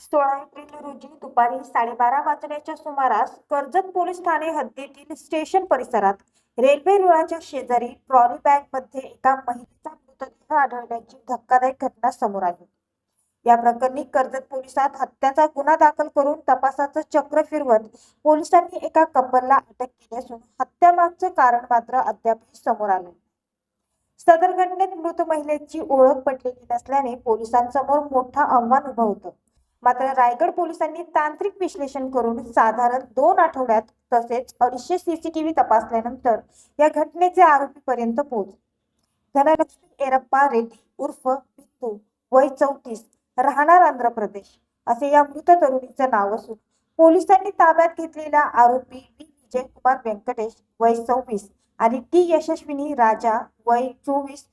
सोळा एप्रिल रोजी दुपारी साडेबारा वाजण्याच्या सुमारास कर्जत पोलीस ठाणे हद्दीतील स्टेशन परिसरात रेल्वे रुळाच्या शेजारी ट्रॉली बॅगमध्ये एका महिलेचा मृतदेह आढळल्याची धक्कादायक घटना समोर आली. या प्रकरणी कर्जत पोलिसात हत्याचा गुन्हा दाखल करून तपासाचं चक्र फिरवत पोलिसांनी एका कपलला अटक केली असून हत्यामागचं कारण मात्र अद्याप समोर आलं. सदर घटनेत मृत महिलेची ओळख पटलेली नसल्याने पोलिसांसमोर मोठं आव्हान उभं होतं. मात्र रायगड पोलिसांनी तांत्रिक विश्लेषण करून साधारण दोन आठवड्यात तसेच अडीचशे सीसीटीव्ही तपासल्यानंतर या घटनेचे आरोपीपर्यंत पोहोच धनलक्ष्मी एरप्पा रेड्डी उर्फ बिंदू वय चौतीस राहणार आंध्र प्रदेश असे या मृत तरुणीचं नाव असून पोलिसांनी ताब्यात घेतलेला आरोपी बी विजय कुमार व्यंकटेश वय सव्वीस आणि टी. यशस्विनी राजा वय चोवीस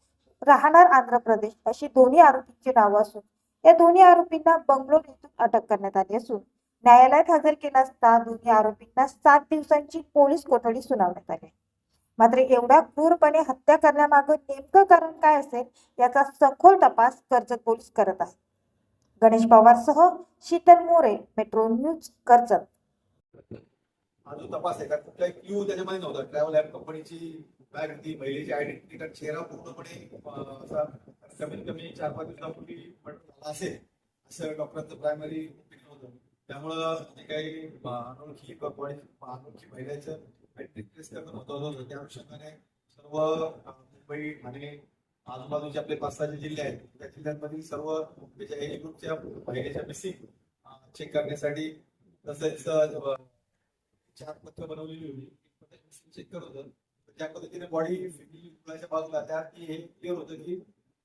राहणार आंध्र प्रदेश अशी दोन्ही आरोपींची नावं असून या दोन्ही आरोपींना बंगलोर येथून अटक करण्यात आली असून न्यायालयात हजर केला असता दोन्ही आरोपींना सात दिवसांची पोलीस कोठडी सुनावण्यात आली मात्र एवढ्या क्रूरपणे हत्या करण्यामागे नेमकं कारण काय असेल याचा सखोल तपास कर्जत पोलीस करत आहेत. गणेश पवार सह शीतल मोरे मेट्रो न्यूज कर्जत. जो तपास आहे का कुठलाही क्यू त्याच्यामध्ये नव्हता. ट्रॅव्हल ॲप कंपनीची बॅग ती महिलेची आयडेंटिटी कार्ड चेहरा पूर्णपणे असा कमीत कमी चार पाच दिवसापूर्वी असेल. असं डॉक्टरांचं प्रायमरी ओपिनियन होतं. त्यामुळं जे काही अं, अनोळखी बॉडी अनोळखी महिलाचं आयडेंटिटी करणं महत्वाचं होतं. त्या अनुषंगाने सर्व मुंबई ठाणे आजूबाजूचे आपले पाच सहा जे जिल्हे आहेत त्या जिल्ह्यांमधील सर्व त्याच्या एज ग्रुपच्या महिलेच्या मिसिंग चेक करण्यासाठी तसेच चार पथ्य बनवलेली होती. चेक करत होतं. त्या पद्धतीने बॉडी मुलाच्या बाजूला त्या हे क्लिअर होतं की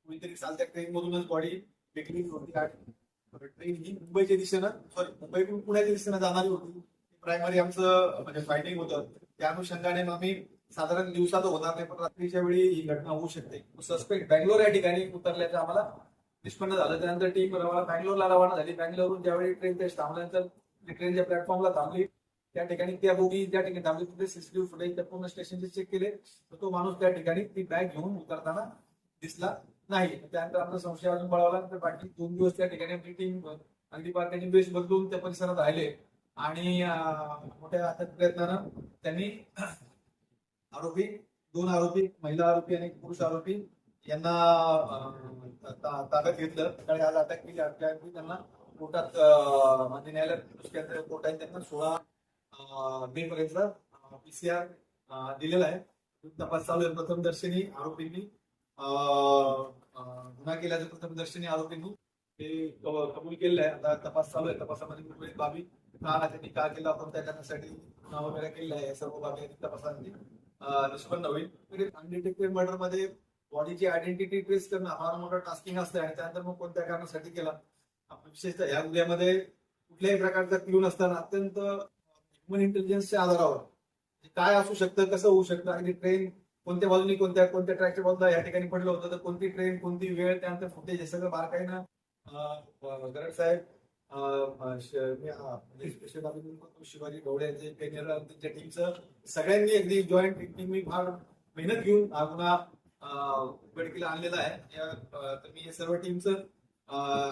कुणीतरी चालत्या ट्रेन मधूनच बॉडी होती ट्रेन ही मुंबईच्या दिशेनं सॉरी मुंबईकडून पुण्याच्या दिशेनं जाणारी होती. प्रायमरी आमचं म्हणजे फायटिंग होतं. त्या अनुषंगाने मग आम्ही साधारण दिवसात होणार नाही पण रात्रीच्या वेळी ही घटना होऊ शकते. सस्पेक्ट बँगलोर या ठिकाणी उतरल्याचं आम्हाला निष्पन्न झालं. त्यानंतर टीम रवाना बँगलोरला रवाना झाली. बँगलोरहून ज्यावेळी ट्रेन ते थांबल्यानंतर ट्रेनच्या प्लॅटफॉर्मला थांबली त्या ठिकाणी त्या बोगी त्या ठिकाणी थांबली तिथे सीसीटीव्ही फुटेज त्या पूर्ण स्टेशनचे चेक केले. तर तो माणूस त्या ठिकाणी ती बॅग घेऊन उतरताना दिसला. नाही. त्यानंतर आपला संशय अजून बळावला. तर बाकी दोन दिवस त्या ठिकाणी आपली टीम अगदी पार त्यांनी बेस बदलून त्या परिसरात राहिले. आणि मोठ्या आता प्रयत्नानं त्यांनी आरोपी दोन आरोपी महिला आरोपी आणि पुरुष आरोपी यांना ताब्यात घेतलं. सकाळी आज अटक केली अटक त्यांना कोर्टात म्हणजे न्यायालयात कोर्टाने त्यांना सोळा मे पर्यंत पीसीआर दिलेला आहे. तपास चालू आहे. प्रथम दर्शनी आरोपींनी गुन्हा केल्याचं प्रथम दर्शनी आरोपींनी ते कबूल केलेलं आहे. आता तपास चालू आहे. तपासामध्ये उर्वरित बाबी का त्यांनी का केला आपण त्या कारणासाठी नाव वगैरे केलेलं आहे. सर्व बाबी तपासांनी निष्पन्न होईल अनडिटेक्टेड मर्डरमध्ये बॉडीची आयडेंटिटी ट्रेस करणं फार मोठं टास्किंग असतं आणि त्यानंतर मग कोणत्या कारणासाठी केला? आपण विशेषतः या गुन्ह्यामध्ये कुठल्याही प्रकारचा क्ल्यू नसताना अत्यंत ह्युमन इंटेलिजन्सच्या आधारावर. म्हणजे काय असू शकतं कसं होऊ शकतं? आणि ट्रेन कोणत्या बाजूनी कोणत्या कोणत्या ट्रॅकच्या बाजूला या ठिकाणी पडलं होतं तर कोणती ट्रेन कोणती वेळ त्यानंतर फुटेज हे सगळं बारकाईनं ना गरड साहेब म्हणजे शिवाजी गवडे यांचे त्यांच्या टीमचं सगळ्यांनी अगदी जॉईंट टीमनी फार मेहनत घेऊन हा गुन्हा उघडकीला आणलेला आहे. या, तर मी या सर्व टीमचं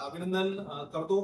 अभिनंदन करतो.